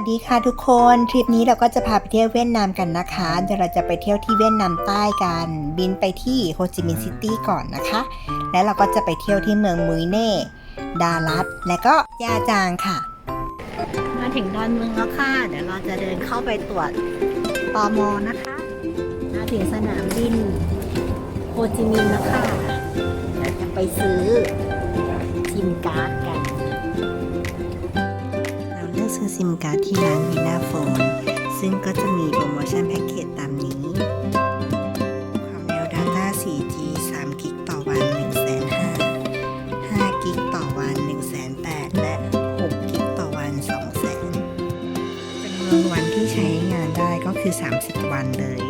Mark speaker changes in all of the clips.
Speaker 1: สดีค่ะทุกคนทริปนี้เราก็จะพาไปเที่ยวเวียดนามกันนะคะเดี๋ยวเราจะไปเที่ยวที่เวียดนามใต้กันบินไปที่โฮจิมินห์ซิตี้ก่อนนะคะ แล้วเราก็จะไปเที่ยวที่เมืองมุยเน่ ดาลัดและก็ยาจางค่ะ
Speaker 2: มาถึงดอนเมืองแล้วค่ะ เดี๋ยวเราจะเดินเข้าไปตรวจตอมอนะคะมาถึงสนามบินโฮจิมินห์แล้วค่ะเดี๋ยวจะไปซื้อซิมการ์ดกัน
Speaker 1: ซิมการ์ดที่ร้านวีนาโฟนซึ่งก็จะมีโปรโมชั่นแพ็กเกจตามนี้ ความเร็ว Data 4G 3 กิกต่อวัน 1,500 5กิกต่อวัน 1,800 และ 6 กิกต่อวัน 200,000จำนวนวันที่ใช้งานได้ก็คือ 30 วันเลย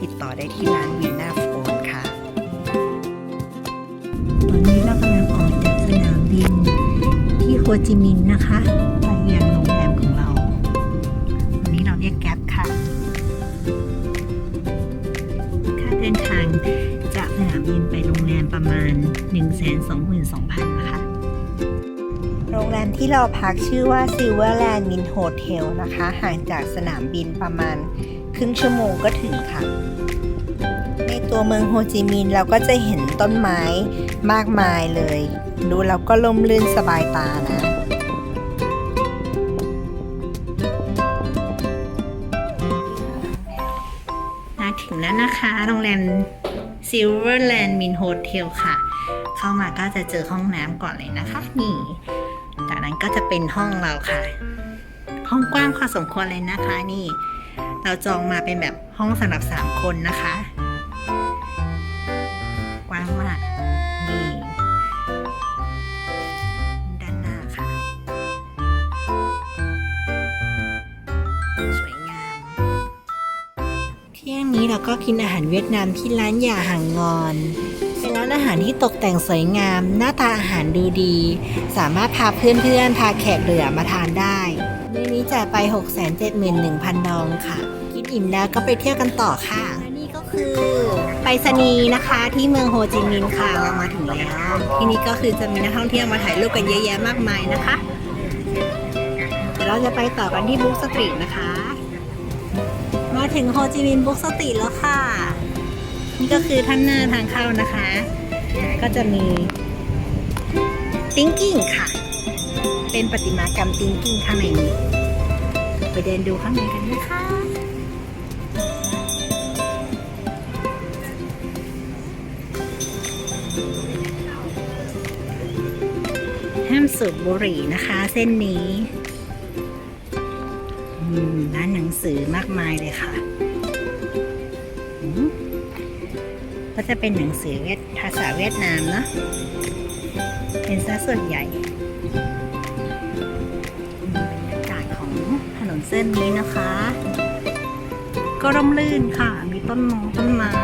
Speaker 1: ติดต่อได้ที่ร้านวีนาโฟนค่ะ
Speaker 2: ตอนนี้เรากำลังออกจากสนามบินที่โฮจิมินห์นะคะ จากสนามบินไปโรงแรมประมาณ 122,000นะคะ
Speaker 1: โรงแรมที่เราพักชื่อว่า Silverland Mint Hotel นะคะ ห่างจากสนามบินประมาณครึ่งชั่วโมงก็ถึงค่ะ ในตัวเมืองโฮจิมินห์เราก็จะเห็นต้นไม้มากมายเลย ดูแล้วก็ล่มลื่นสบายตานะ
Speaker 2: มาถึงแล้วนะคะ โรงแรม Silverland Min Hotel ค่ะ เข้ามาก็จะเจอห้องน้ำก่อนเลยนะคะ นี่ จากนั้นก็จะเป็นห้องเราค่ะ ห้องกว้างพอสมควรเลยนะคะ นี่ เราจองมาเป็นแบบห้องสำหรับ 3 คนนะคะ ก็กินอาหารเวียดนามที่ร้านยาหางงอนเป็นร้านอาหารที่ตกแต่งสวยงาม หน้าตาอาหารดูดี สามารถพาเพื่อนๆ พาแขกเหลือมาทานได้มื้อนี้จ่ายไป 671,000 ดองค่ะ กินอิ่มแล้วก็ไปเที่ยวกันต่อค่ะนี่ก็คือไปรษณีนะคะที่เมืองโฮจิมินห์ค่ะเรามาถึงแล้ว ที่นี่ก็คือจะมีนักท่องเที่ยวมาถ่ายรูปกันเยอะแยะมากมายนะคะเดี๋ยวเราจะไปต่อกันที่บุ๊กสตรีทนะคะ มาถึงโฮจิมินห์บุ๊กสตรีทแล้วค่ะ นี่ก็คือท่านหน้าทางเข้านะคะ ก็จะมี thinking ค่ะ เป็นประติมากรรม thinking ข้างในนี้ไปเดินดูข้างในกันนะคะห้ามสูบบุหรี่นะคะ เส้นนี้ ร้านหนังสือมากมายเลยค่ะ ก็จะเป็นหนังสือเวียดภาษาเวียดนามเนอะเป็นซะส่วนใหญ่อืมบรรยากาศของถนนเส้นนี้นะคะ ก็ร่มรื่นค่ะ มีต้นมงต้นไม้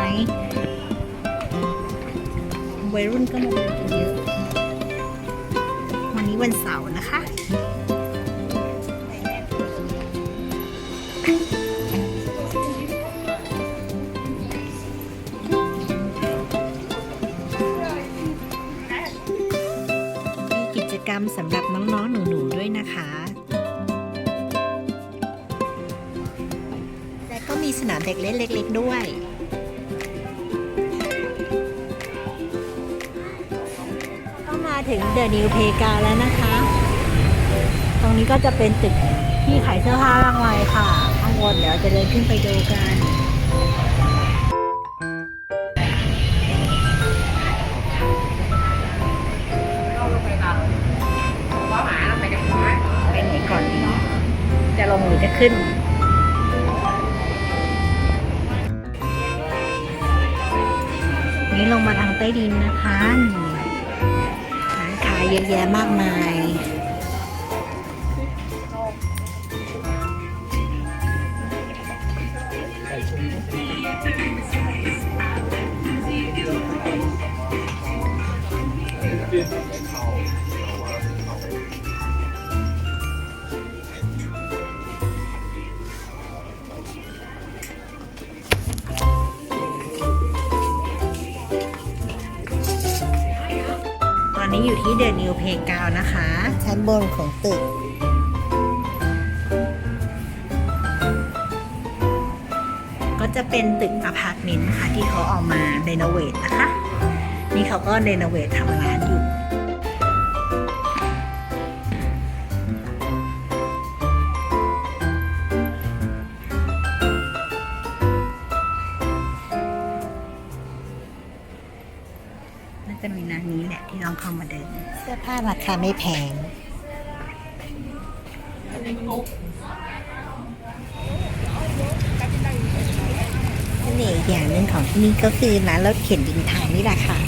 Speaker 2: วัยรุ่นก็มาเดินกันเยอะวันนี้วันเสาร์นะคะ มีสนามเด็กเล่นเล็กๆด้วย ก็มาถึงเดอะนิวเพกาแล้วนะคะ ตรงนี้ก็จะเป็นตึกที่ขายเสื้อผ้ามากมายค่ะ ข้างบนเดี๋ยวจะเดินขึ้นไปดูกันไปไหนก่อนดีจะลงหรือจะขึ้น ลงมาทางใต้ดินนะคะร้านขายเยอะแยะมากมาย อนนี้อยู่ที่เดอะนิวเพกาวนะคะ
Speaker 1: ชั้นบนของตึก ก็
Speaker 2: จะเป็นตึกอพาร์ตเมนต์ค่ะที่เขาออกมาเดโนเวทนะคะ นี่เขาก็เดโนเวททำร้านอยู่ ราคาไม่แพง เสน่ห์อีกอย่างหนึ่งของที่นี่ก็คือร้านรถเข็นดินทางนี่แหละค่ะ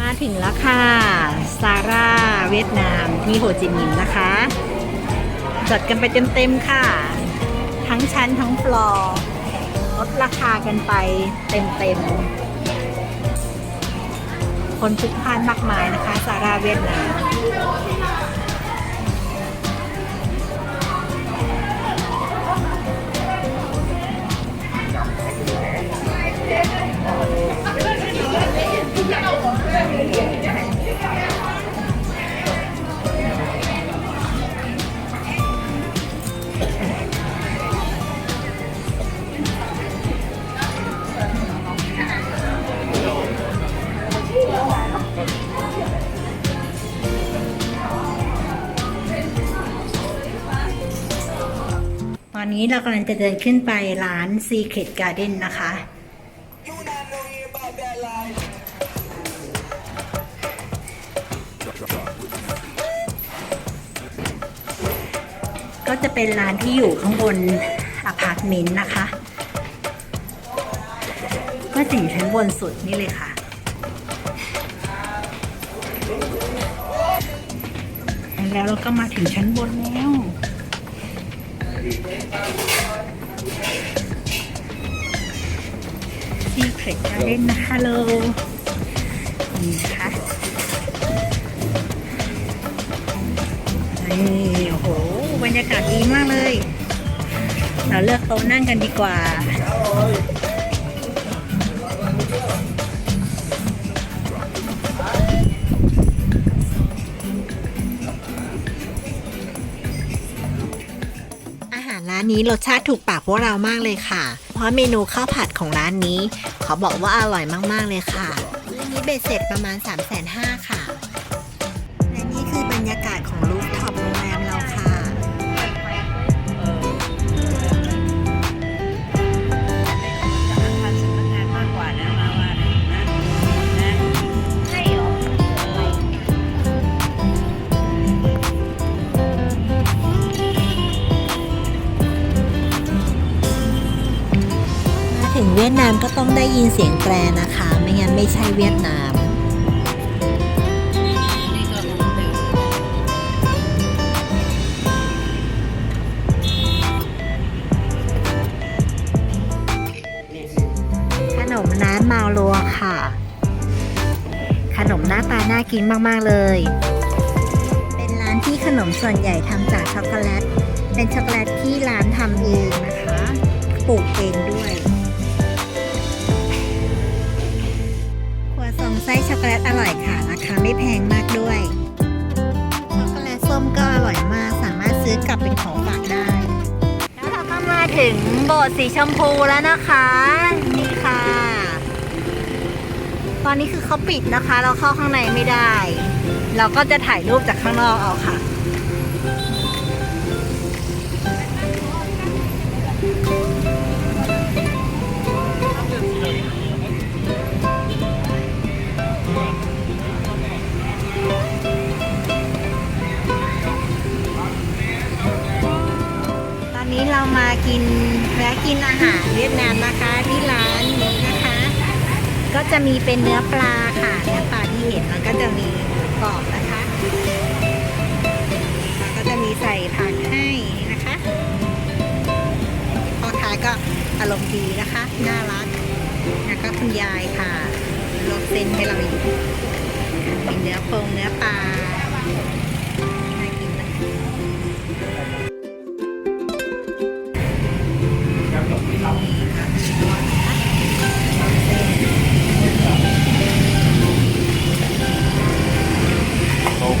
Speaker 2: มาถึงแล้วค่ะ ซาร่าเวี ยดนามที่โฮจิมินห์นะคะจัดกันไปเต็มๆค่ะ ทั้งชั้นทั้งฟลอร์ลดราคากันไปเต็มๆ คนพลุกพล่านมากมายนะคะซาร่าเวียดนามอ นี้เรากำลังจะเดินขึ้นไปร้าน Secret Garden นะคะ ก็จะเป็นร้านที่อยู่ข้างบนอพาร์ตเมนต์นะคะ ก็จะอยู่ชั้นบนสุดนี่เลยค่ะแล้วเราก็มาถึงชั้นบนแล้ว Secret Garden นะคะโลนี่นะคะนี่โอ้โห บรรยากาศดีมากเลย เราเลือกโต๊ะนั่งกันดีกว่า นี้รสชาติถูกปากพวกเรามากเลยค่ะ เพราะเมนูข้าวผัดของร้านนี้เขาบอกว่าอร่อยมากๆเลยค่ะร้านนี้เบ็ดเสร็จประมาณ 3 5 0 0 0 0ค่ะ และนี่คือบรรยากาศ วียดนามก็ต้องได้ยินเสียงแตรนะคะ ไม่งั้นไม่ใช่เวียดนามขนมร้านมาลัวค่ะ ขนมหน้าตาน่ากินมาก ๆ เลย เป็นร้านที่ขนมส่วนใหญ่ทำจากช็อกโกแลต เป็นช็อกโกแลตที่ร้านทำเองนะคะ ปลูกเองด้วย ส้ช็อกโกแลตอร่อยค่ะ ราคาไม่แพงมากด้วย ช็อกโกแลตส้มก็อร่อยมาก สามารถซื้อกลับเป็นของฝากได้ แล้วเราก็มาถึงโบสถ์สีชมพูแล้วนะคะ นี่ค่ะ ตอนนี้คือเขาปิดนะคะ เราเข้าข้างในไม่ได้ เราก็จะถ่ายรูปจากข้างนอกเอาค่ะ จะมีเป็นเนื้อปลาค่ะเนื้อปลาที่เห็นแล้วก็จะมีกรอบนะคะแล้วก็จะมีใส่ผักให้นะคะพอค้าก็อารมณ์ดีนะคะ น่ารัก แล้วก็คุณยายค่ะลวกเส้นให้เราอยู่มีเนื้อโปงเนื้อปลา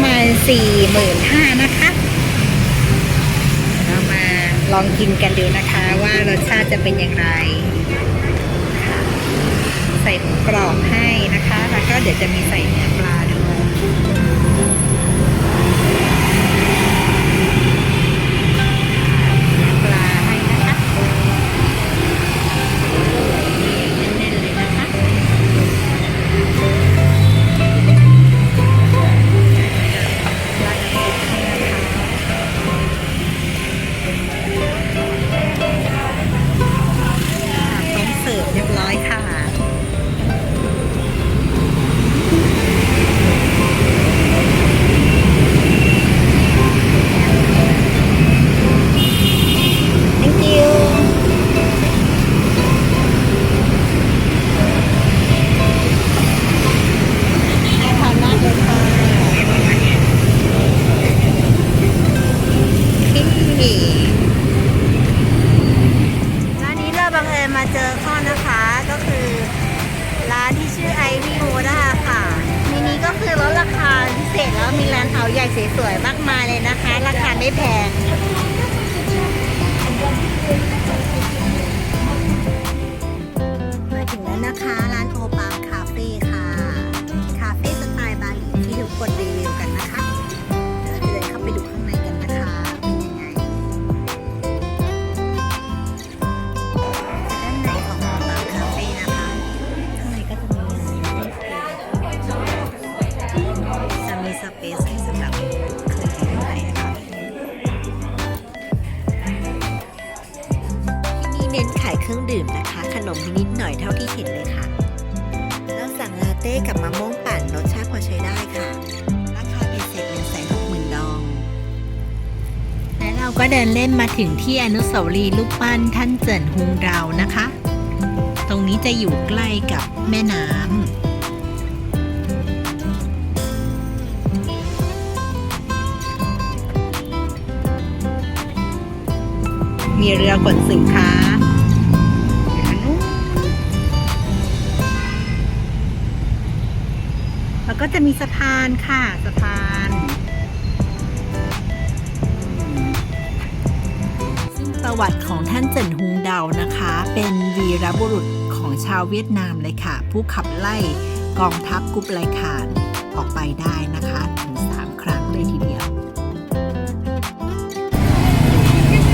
Speaker 2: ประมาณสี่หมื่นห้านะคะ เรามาลองกินกันดูนะคะว่ารสชาติจะเป็นอย่างไร ใส่หมูกรอบให้นะคะ แล้วก็เดี๋ยวจะมีใส่เนื้อปลา นะคะ รสชาติพอใช้ได้ค่ะ ราคาเบ็ดเสร็จหนึ่งแสนหกหมื่นดอง และเราก็เดินเล่นมาถึงที่อนุสาวรีย์รูปปั้นท่านเจินฮุงเรานะคะ ตรงนี้จะอยู่ใกล้กับแม่น้ำมีเรือขนสินค้า ก็จะมีสะพานค่ะสะพาน ซึ่งประวัติของท่านเจินฮุงเดานะคะ เป็นวีรบุรุษของชาวเวียดนามเลยค่ะ ผู้ขับไล่กองทัพกุบไลขานออกไปได้นะคะถึง3ครั้งเลยทีเดียว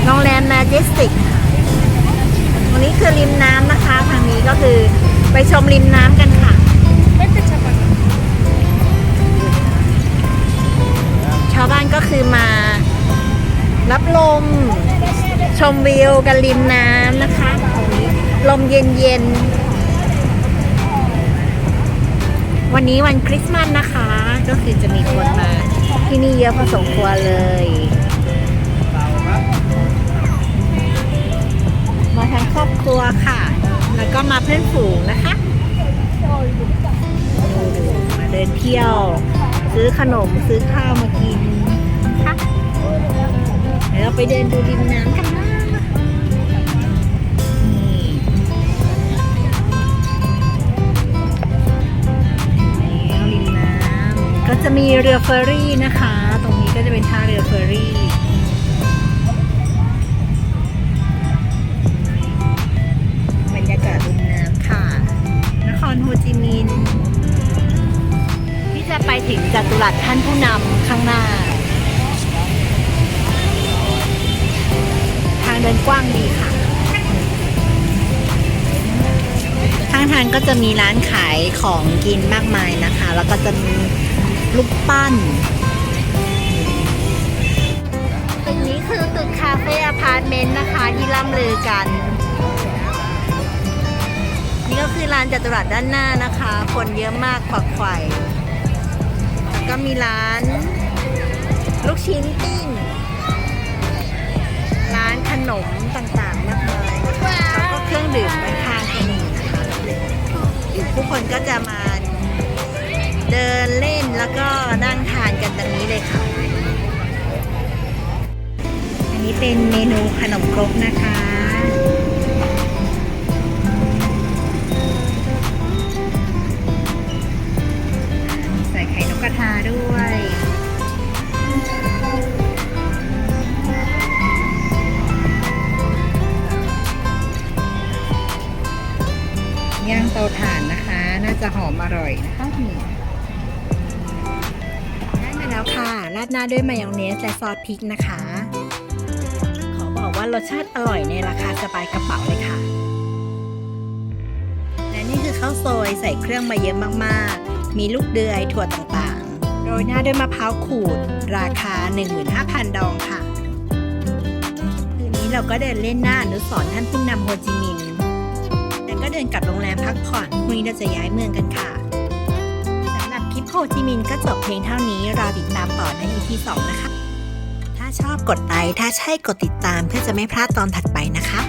Speaker 2: โรงแรม Majestic ตรงนี้คือริมน้ำนะคะ ทางนี้ก็คือไปชมริมน้ำกัน คือมารับลม ชมวิวกันริมน้ำนะคะ ลมเย็นๆวันนี้วันคริสต์มาสนะคะ ก็คือจะมีคนมาที่นี่เยอะพอสมควรเลยมาทั้งครอบครัวค่ะ แล้วก็มาเพื่อนฝูงนะคะ มาเดินเที่ยว ซื้อขนมซื้อข้าวมากิน ดี๋ยวเราไปเดินดูริมน้ำกันนะนี่แล้วริมน้ำก็จะมีเรือเฟอร์รี่นะคะ ตรงนี้ก็จะเป็นท่าเรือเฟอร์รี่บรรยากาศริมน้ำค่ะ นครโฮจิมินห์ที่จะไปถึงจัตุรัสท่านผู้นำข้างหน้า ดินกว้างดีค่ะ ข้างทางก็จะมีร้านขายของกินมากมายนะคะ แล้วก็จะมีลูกปั้นตึกนี้คือตึกคาเฟ่อพาร์ตเมนต์นะคะที่ล่ำลือกัน นี่ก็คือร้านจัตุรัสด้านหน้านะคะ คนเยอะมากขวักไขว่ก็มีร้าน ลูกชิ้นปิ้ง นขนมต่างๆมากมายแล้วก็เครื่องดื่มด้านข้างก็มีนะคะผู้คนก็จะมาเดินเล่นแล้วก็นั่งทานกันตรงนี้เลยค่ะ อันนี้เป็นเมนูขนมครกนะคะ ร่อยนะคะนี่ได้มาแล้วค่ะ ราดหน้าด้วยมายองเนสและซอสพริกนะคะ ขอบอกว่ารสชาติอร่อยในราคาสบายกระเป๋าเลยค่ะ และนี่คือข้าวซอยใส่เครื่องมาเยอะมากๆ มีลูกเดือยถั่วต่างๆ โรยหน้าด้วยมะพร้าวขูด ราคา 15,000 ดองค่ะ คืนนี้เราก็เดินเล่นหน้าอนุสรท่านผู้นำโฮจิมินห์แล้วก็เดินกลับโรงแรมพักผ่อนพรุ่งนี้เราจะย้ายเมืองกันค่ะ ฮจิมินห์ก็จบเพลงเท่านี้รอติดตามต่อใน EP 2 นะคะ ถ้าชอบกดไลค์ถ้าใช่กดติดตามเพื่อจะไม่พลาดตอนถัดไปนะคะ